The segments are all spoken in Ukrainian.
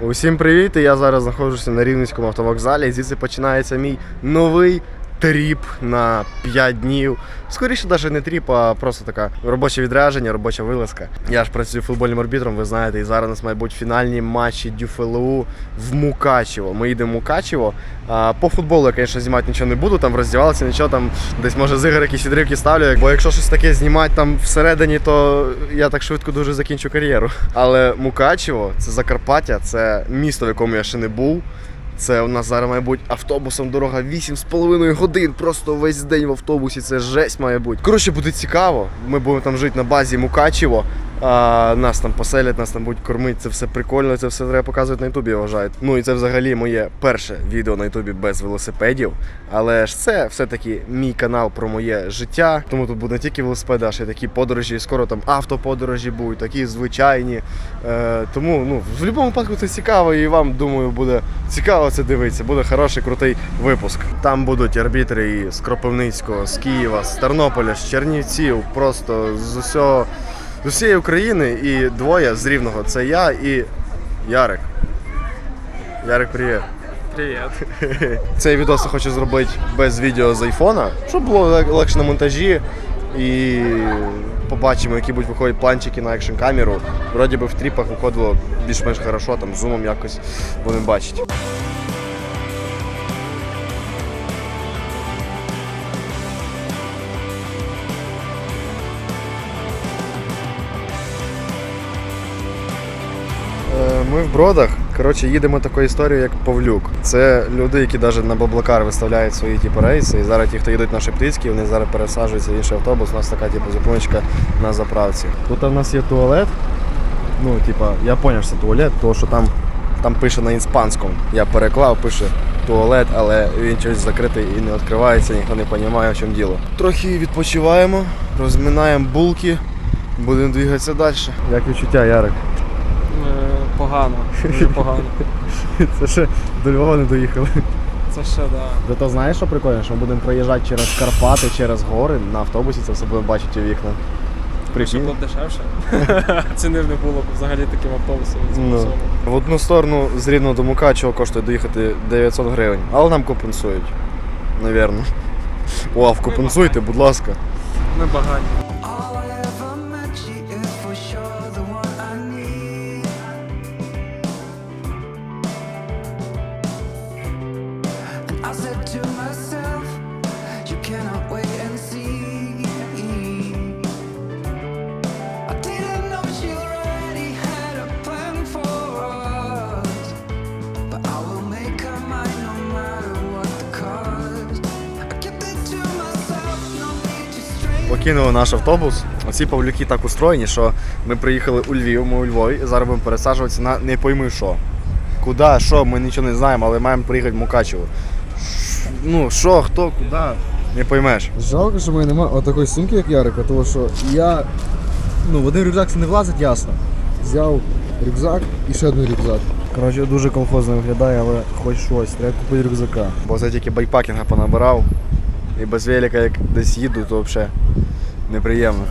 Усім привіт! Я зараз знаходжуся на Рівненському автовокзалі. Звідси починається мій новий тріп на 5 днів. Скоріше, навіть не тріп, а просто така робоче відрядження, робоча вилазка. Я ж працюю футбольним арбітром, ви знаєте, і зараз у нас мають фінальні матчі ДЮФЛУ в Мукачево. Ми їдемо в Мукачево. По футболу я, звісно, знімати нічого не буду, там роздівалися, нічого там десь може з ігор якісь відривки ставлю. Бо якщо щось таке знімати там всередині, то я так швидко дуже закінчу кар'єру. Але Мукачево це Закарпаття, це місто, в якому я ще не був. Це у нас зараз має бути автобусом дорога 8,5 годин. Просто весь день в автобусі. Це жесть має бути. Коротше, буде цікаво. Ми будемо там жити на базі Мукачево. А, нас там поселять, нас там будуть кормити. Це все прикольно, це все треба показувати на Ютубі, я. Ну і це взагалі моє перше відео на Ютубі без велосипедів. Але ж це все-таки мій канал про моє життя. Тому тут буде не тільки велосипеди, а ще такі подорожі. Скоро там автоподорожі будуть, такі звичайні. Е, тому ну, в будь-якому випадку це цікаво, і вам, думаю, буде цікаво це дивитися. Буде хороший, крутий випуск. Там будуть арбітри і з Кропивницького, з Києва, з Тернополя, з Чернівців, просто з усього. З усієї України і двоє з Рівного. Це я і Ярик. Ярик, привіт. Привіт. Цей відос я хочу зробити без відео з айфона, щоб було легше на монтажі. І побачимо, які будуть виходити планчики на екшн камеру. Вроді би в тріпах виходило більш-менш хорошо, там зумом якось будемо бачити. Ми в бродах. Коротше, їдемо такою історією, як Павлюк. Це люди, які навіть на Баблакар виставляють свої типу, рейси. І зараз ті, хто їдуть на Шептицький, вони зараз пересаджуються в інший автобус. У нас така типу, зупиночка на заправці. Тут у нас є туалет. Ну, типа, я зрозумів, що це туалет, тому що там, там пише на іспанському. Я переклав, пише туалет, але він щось закритий і не відкривається, ніхто не розуміє, в чому діло. Трохи відпочиваємо, розминаємо булки, будемо двигатися далі. Як відчуття, Ярик? Погано, дуже погано. Це ще до Львова не доїхали. Це ще да. Зато знаєш, що прикольно, що ми будемо проїжджати через Карпати, через гори на автобусі, це все будемо бачити у вікна. Якщо було б дешевше. Ціни не було б взагалі таким автобусом. в Ну. В одну сторону з Рівного до Мукачева коштує доїхати 900 гривень, але нам компенсують. Навірно. О, компенсуйте, будь ласка. Ми багаті. Покинули наш автобус. Оці павлюки так устроєні, що ми приїхали у Львів, ми у Львові, і зараз будемо пересаджуватися на не пойми що. Куди, що, ми нічого не знаємо, але маємо приїхати в Мукачево. Ш- Ну, що, хто, куди, не поймеш. Жалко, що в мене немає отакої сумки, як Ярика, тому що я. Ну, в один рюкзак це не влазить, ясно. Взяв рюкзак і ще один рюкзак. Коротше, дуже колхозно виглядає, але хоч щось, треба купити рюкзака. Бо це тільки байпакінга понабирав. І без велика, як десь їду, то взагалі неприємно.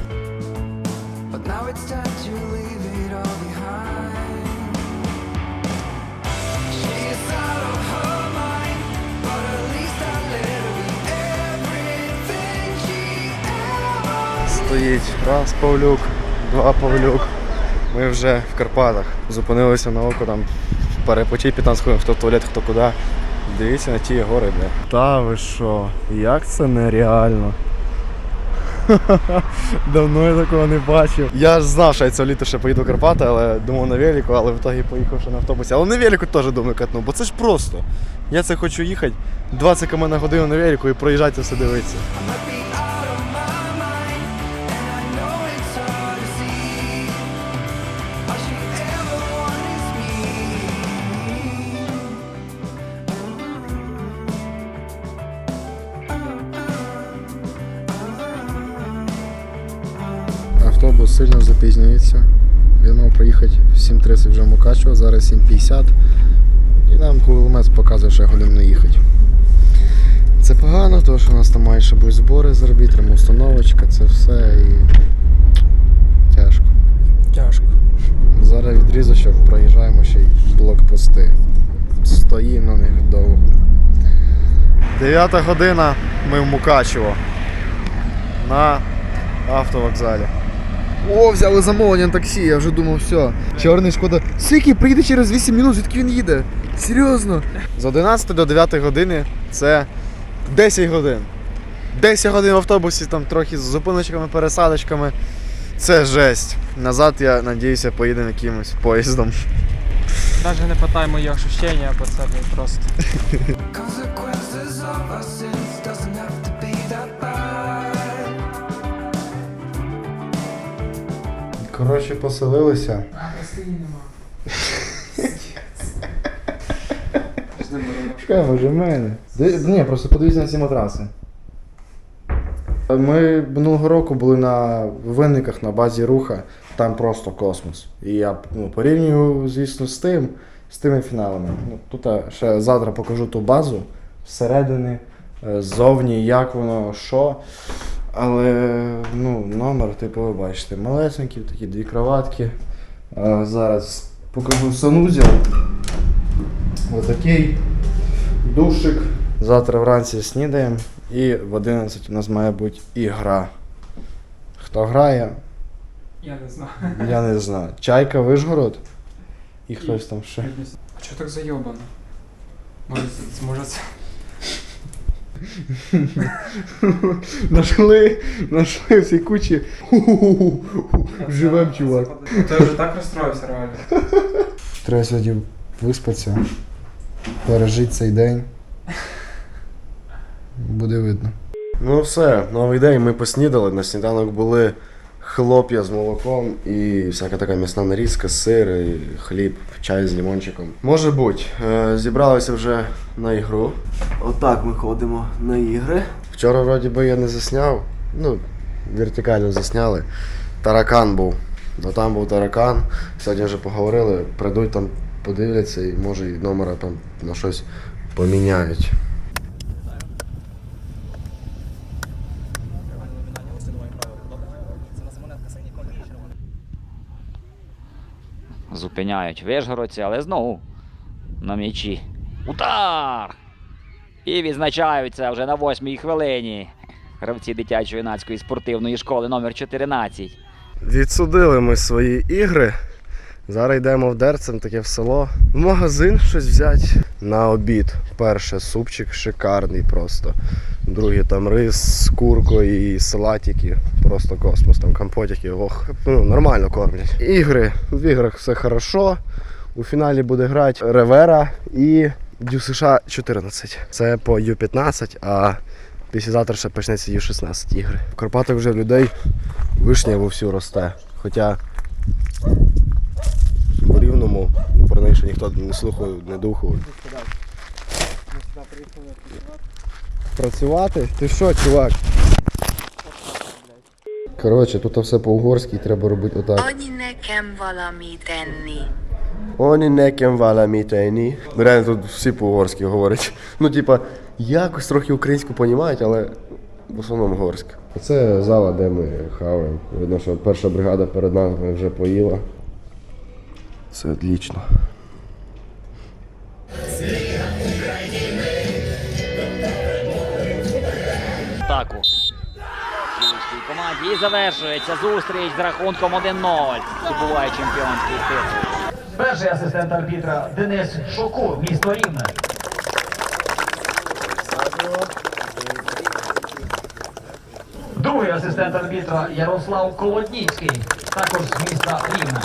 Стоїть раз Павлюк, два Павлюк. Ми вже в Карпатах. Зупинилися на око там перепочить 15 хвилин, хто в туалет, хто куди. Дивіться на ті гори, бля. Та ви що? Як це нереально? Давно я такого не бачив. Я ж знав, що я цього літа ще поїду в Карпати, але думав на велику, але в ітогі поїхав ще на автобусі. Але на велику теж думаю катну, бо це ж просто. Я це хочу їхати 20 км на годину на велику і проїжджати все дивитися. Приїхати в 7.30 вже Мукачево, зараз 7.50. І нам Google Maps показує, що годин не їхати. Це погано, тому що у нас там мають ще будуть збори з арбітрами, установочка, це все і тяжко. Тяжко. Зараз відрізочок проїжджаємо ще й блокпости. Стоїмо на них довго. Дев'ята година, ми в Мукачево. На автовокзалі. О, взяли замовлення на таксі, я вже думав, все. Чорний шкода. Скільки приїде через 8 минут, звідки він їде? Серйозно? З 11 до 9 години це 10 годин. 10 годин в автобусі, там трохи з зупиночками, пересадочками. Це жесть. Назад я надіюся поїдемо якимось поїздом. Навіть не питай мої ощущення, бо це просто. Коротше, поселилися. А постійно нема. Чекай, може в мене. Ні, просто подивіться на ці матраси. Ми минулого року були на винниках на базі руха, там просто космос. І я ну, порівнюю, звісно, з тим, з тими фіналами. Ну, тут ще завтра покажу ту базу зсередини, е, ззовні, як воно, що. Але ну, номер, типу, ви бачите, малесенький, такі дві кроватки. А, зараз покажу санузел. Отакий душик. Завтра вранці снідаємо і в 11 у нас має бути і гра. Хто грає, Я не знаю. я не знаю. Чайка Вишгород і хтось там ще. А чого так зайобано? Може, може це. Нашли, нашли всі кучі. Живем, чувак. Ти вже так розстроївся реально. Треба сьогодні виспатися, пережити цей день. Буде видно. Ну все, новий день. Ми поснідали. На сніданок були хлоп'я з молоком і всяка така м'ясна нарізка, сир, і хліб, чай з лимончиком. Може бути, Е, зібралися вже на ігру. Отак ми ходимо на ігри. Вчора вроді би я не засняв. Ну, вертикально засняли. Таракан був. Ну там був таракан. Сьогодні вже поговорили, прийдуть там, подивляться і може і номера там на щось поміняють. Зупиняють вишгородці, але знову на м'ячі. Удар! І відзначаються вже на восьмій хвилині. Гравці дитячо-юнацької спортивної школи номер 14. Відсудили ми свої ігри. Зараз йдемо в Дерцем, таке в село. В магазин щось взяти на обід. Перше супчик шикарний просто. Другий там рис з куркою і салатики. Просто космос, там компотики. Ох, ну, нормально кормлять. Ігри. В іграх все хорошо. У фіналі буде грати Ревера і Дю США 14. Це по Ю-15, а післязавтра ще почнеться Ю-16 ігри. В Карпатах вже людей вишня вовсю росте. Хоча рівному про неї ще ніхто не слухав, не духав. Працювати? Ти що, чувак? Коротше, тут все по-угорськи, треба робити отак. Annyi nekem valami tenni. Оні некем валамітені. Реально тут всі по-угорськи говорять. Ну, типа, якось трохи українську понімають, але в основному угорська. Це зала, де ми хаваємо. Видно, що перша бригада перед нами вже поїла. Все отлично. Атаку. Київській команді і завершується зустріч з рахунком 1-0. Здобуває чемпіонський титул. Перший асистент арбітра Денис Шокур, місто Рівне. Другий асистент арбітра Ярослав Колодніцький, також з міста Рівне.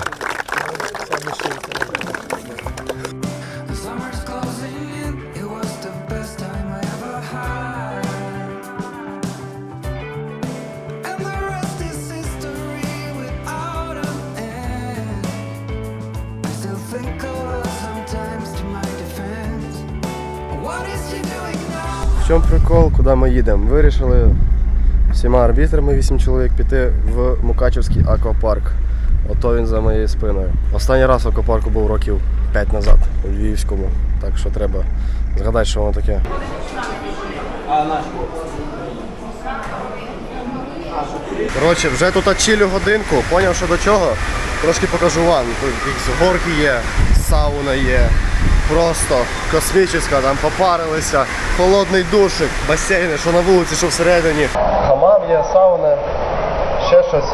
Чому прикол, куди ми їдемо? Вирішили всіма арбітрами, вісім чоловік, піти в Мукачевський аквапарк. Ото він за моєю спиною. Останній раз в аквапарку був років 5 назад у Львівському. Так що треба згадати, що воно таке. Коротше, вже тут очілю годинку, поняв, що до чого. Трошки покажу вам. Тут горки є, сауна є. Просто космічна, там попарилися, холодний душик, басейни, що на вулиці, що всередині. Хамам є, сауна, ще щось.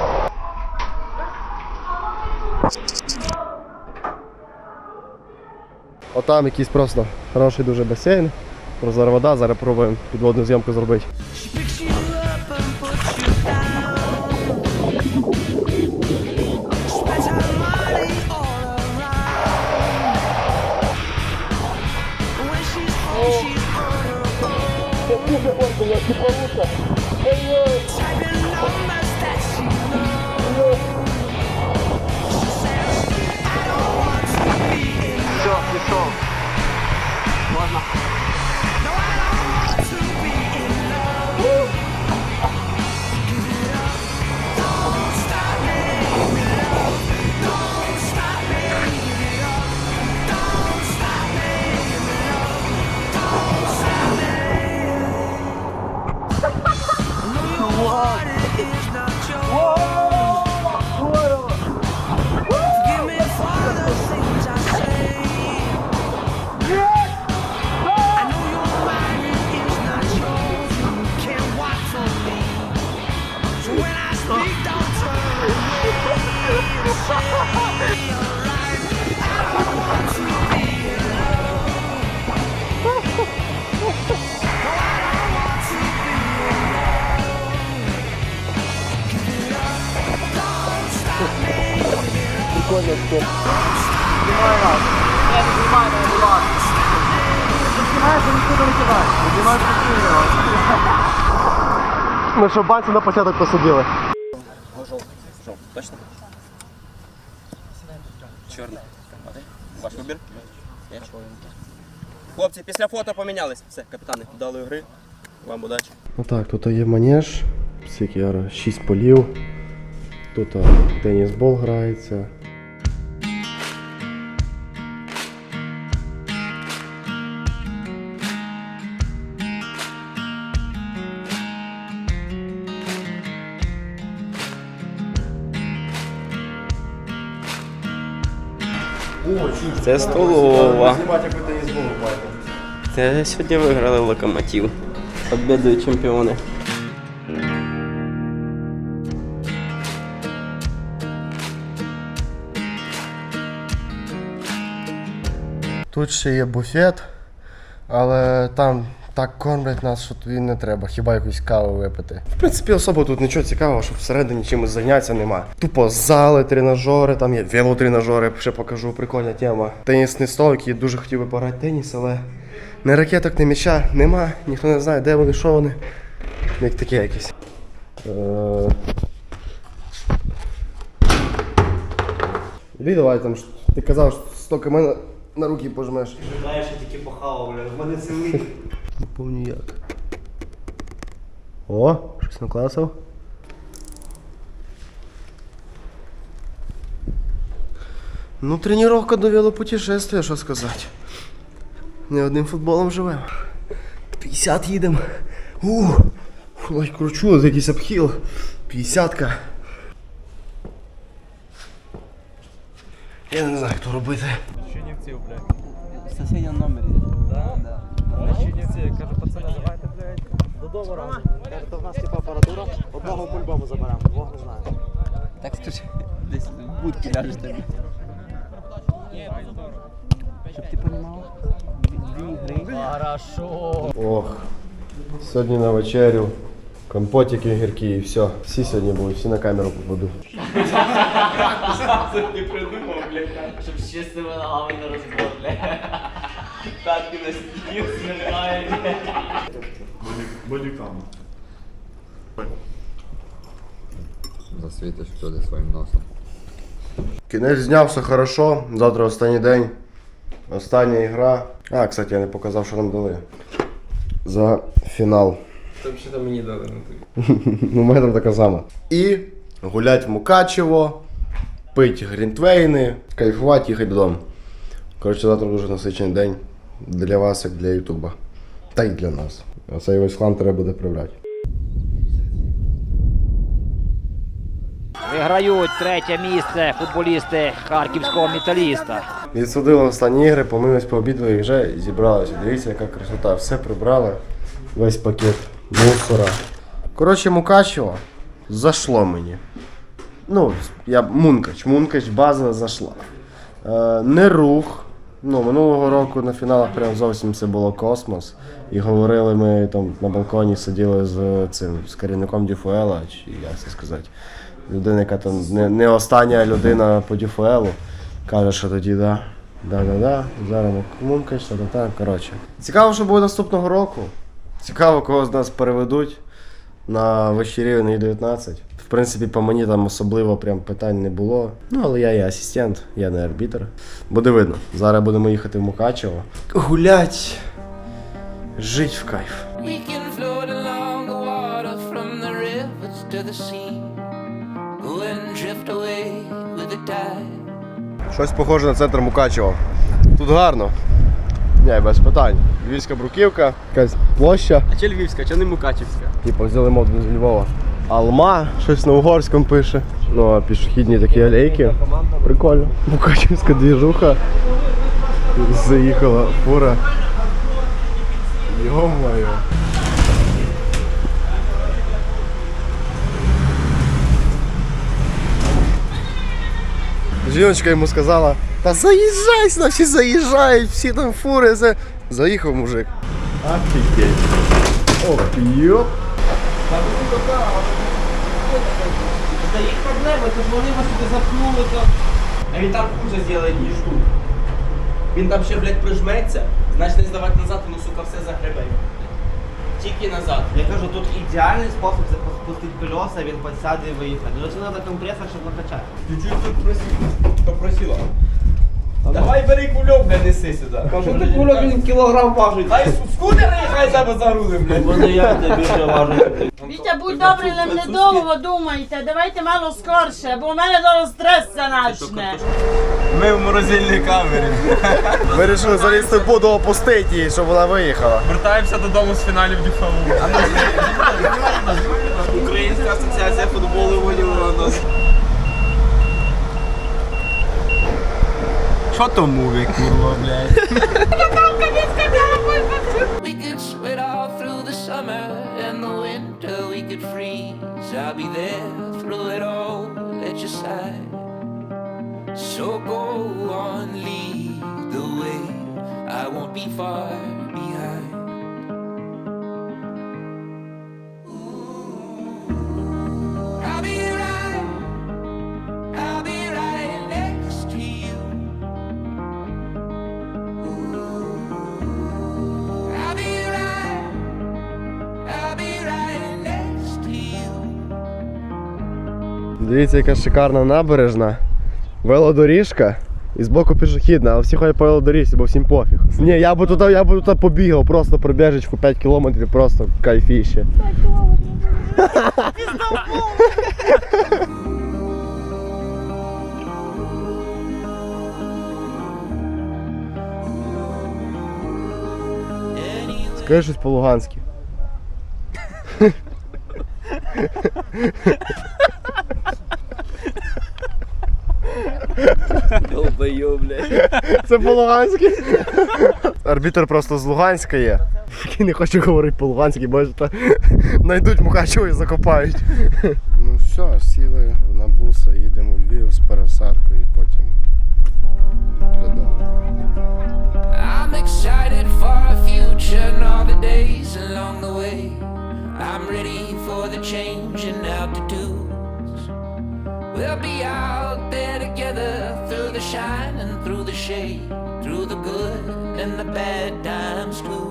Отам якийсь просто хороший дуже басейн. Прозора вода, зараз пробуємо підводну зйомку зробити. que pergunta, Все, пішов. Можна. Ну, прикольно, что... Снимай нас. Я не снимаю, но не важно. Ты снимаешь, но никуда не кидаешь. Поднимаешь прикольно. Ми що бачили на початок посадили. Точно? Чорний. Ваш вибір? Хлопці, після фото помінялись. Все, капітани, вдалої гри. Вам удачі. Отак, тут є манеж, я 6 полів. Тут тенісбол грається. Це столова. Це сьогодні виграли локомотив. Обідують чемпіони. Тут ще є буфет, але там так кормлять нас, що туди не треба, хіба якусь каву випити. В принципі, особо тут нічого цікавого, щоб всередині чимось зайнятися нема. Тупо зали, тренажери, там є велотренажери, ще покажу, прикольна тема. Тенісний стол, який я дуже хотів би пограти теніс, але ні ракеток, ні м'яча нема, ніхто не знає, де вони, що вони. Як таке якесь. Е, Іди давай там, ти казав, що стільки мене на руки пожмеш. Знаєш, я тільки похавав, бля. В мене цілий. Не помню як. О, щось накласив. Ну, тренування до велопутешествия, що сказати. Не одним футболом живемо. 50 їдемо. У, ой, кручу, якийсь обхіл. 50-ка. Я не знаю, хто робити. Чинівців, блядь. В сусідньому номері. Да? Да. Чинівці, кажу, пацани, давайте, блядь. Додому разом. Каже, то в нас типа апаратура. Одного по-любому заберемо, двох не знаю. Так скажи, десь в будки ляжеш тобі. Щоб ти понімав, дві гри. Ох, сьогодні на вечерю. Компотики гіркі і все. Всі сьогодні будуть, всі на камеру попаду. Щоб з чистими ногами на розбор, бля. Татки на стіл смеркають. Засвітиш туди своїм носом. Кінець дня, все хорошо. Завтра останній день. Остання ігра. А, кстати, я не показав, що нам дали. За фінал. Там що там мені дали на Ну, у мене там така сама. І гулять в Мукачево, пить грінтвейни, кайфувати, їхати додому. Коротше, завтра дуже насичений день для вас, як для Ютуба. Та й для нас. А цей весь хлам треба буде проявляти. Виграють третє місце футболісти харківського металіста. Відсудили останні ігри, помились, пообідали і вже зібралися. Дивіться, яка красота. Все прибрали. Весь пакет мусора. Коротше, Мукачево зашло мені. Ну, я Мункач. Мункач база зайшла. Е, не рух. Ну, минулого року на фіналах прям зовсім це було космос. І говорили ми там на балконі сиділи з цим з керівником Дюфуела, чи як це сказати. Людина, яка там не, не остання людина по Дюфуелу. Каже, що тоді да. Да-да-да. Зараз ми Мункач, та-та-та. Коротше. Цікаво, що буде наступного року. Цікаво, кого з нас переведуть на вищий рівень і 19. В принципі, по мені там особливо прям питань не було. Ну, але я є асистент, я не арбітр. Буде видно. Зараз будемо їхати в Мукачево. Гулять. Жить в кайф. Щось похоже на центр Мукачева. Тут гарно. Ні, без питань. Львівська бруківка, якась площа. А чи Львівська, чи не Мукачівська? Типу взяли моду з Львова. Алма, щось на угорському пише. Ну, а пішохідні такі алейки. Прикольно. Мукачівська двіжуха. Заїхала фура. Йо-моє. Жіночка йому сказала, та заїжджай, всі заїжджають, всі там фури. Це... Заїхав мужик. Офігеть. Ох, йоп. Та їх проблема, то ж вони вас собі запнули там. А він там хуже зробили, ніж тут. Він там ще, блядь, прижметься, значить не здавати назад, воно, сука, все загребе. Тільки назад. Я кажу, тут ідеальний спосіб запустити колеса, він підсяде і виїхати. Ну це треба компресор, щоб накачати. Чуть-чуть тут просила. Попросила. Давай бери кульок, бля, неси сюди. Кажу, ти кульок він кілограм важить. Дай скутер хай себе загрузим, блядь. Вони як тобі більше важить. Вітя, будь добрий, але недовго думайте. Давайте мало скорше, бо у мене зараз стрес почне. Ми в морозильній камері. Вирішили залізти в буду опустити її, щоб вона виїхала. Вертаємося додому з фіналів ДЮФЛ. Українська асоціація футболу воліла нас. Co to? We could split through the summer and the winter. We could freeze. I'll be there through it all at your side. So go on, lead the way. I won't be far. Дивіться, яка шикарна набережна. Велодоріжка. І збоку пішохідна, але всі ходять по велодоріжці, бо всім пофіг. Ні, я би туди, я би туди побігав, просто пробіжечку 5 кілометрів, просто кайфіще. Скажи щось по-луганськи. Долбойо, блядь. Це по-луганськи. Арбітр просто з Луганська є. Який не хоче говорити по-луганськи, бо то знайдуть Мукачево і закопають. Ну все, сіли на буса, їдемо в Львів з пересадкою і потім додому. I'm excited for our future and all the days along the way. I'm ready for the change in altitudes. We'll be out there together through the shine and through the shade, through the good and the bad times too.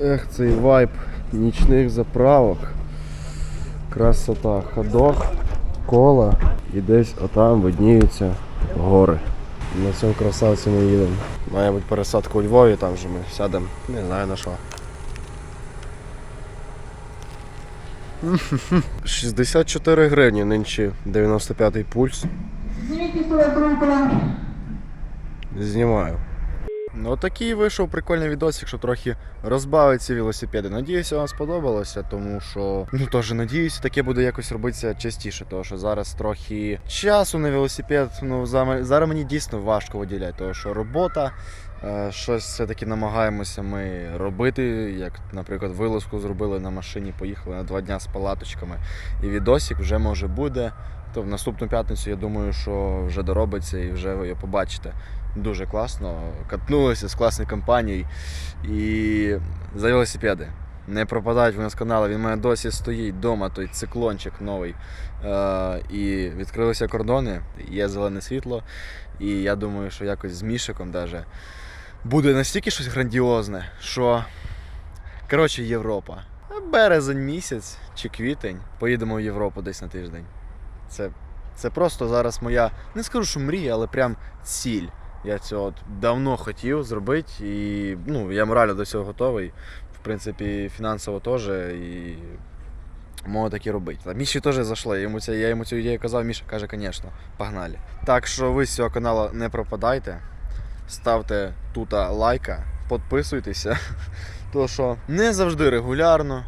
Ех, цей вайб нічних заправок. Красота. Ходох, кола і десь отам видніються гори. На цьому красавці ми їдемо. Має бути пересадка у Львові, там же ми сядемо. Не знаю на що. 64 гривні нинче 95-й пульс. Знімаю. Ну такий вийшов прикольний відосик, що трохи розбавить ці велосипеди. Надіюся, вам сподобалося, тому що ну теж надіюся, таке буде якось робитися частіше, тому що зараз трохи часу на велосипед. Ну зараз мені дійсно важко виділяти, тому що робота. Е, Щось все-таки намагаємося ми робити, як, наприклад, вилазку зробили на машині, поїхали на два дня з палаточками. І відосик вже може буде. То в наступну п'ятницю я думаю, що вже доробиться і вже ви його побачите. Дуже класно. Катнулися з класною компанією. І за велосипеди. Не пропадають вони з каналу. Він у мене досі стоїть вдома, той циклончик новий. Е, і відкрилися кордони, є зелене світло. І я думаю, що якось з Мішиком даже буде настільки щось грандіозне, що. Коротше, Європа. Березень місяць чи квітень. Поїдемо в Європу десь на тиждень. Це, це просто зараз моя, не скажу, що мрія, але прям ціль. Я цього давно хотів зробити, і ну, я морально до цього готовий. В принципі, фінансово теж. І можу таке робити. Та Міші теж зайшло. Я йому, ця, я йому цю ідею казав, Міша каже, звісно, погнали. Так що ви з цього каналу не пропадайте. Ставте тут лайка, підписуйтеся. То що не завжди регулярно,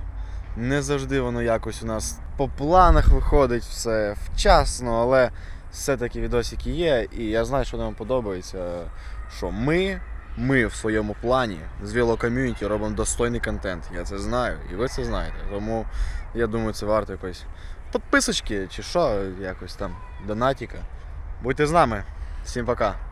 не завжди воно якось у нас по планах виходить все вчасно, але все-таки відосики є, і я знаю, що вам подобається. Що ми, ми в своєму плані з велоком'юніті робимо достойний контент. Я це знаю, і ви це знаєте. Тому я думаю, це варто якось підписочки чи що, якось там, донатіка. Будьте з нами. Всім пока.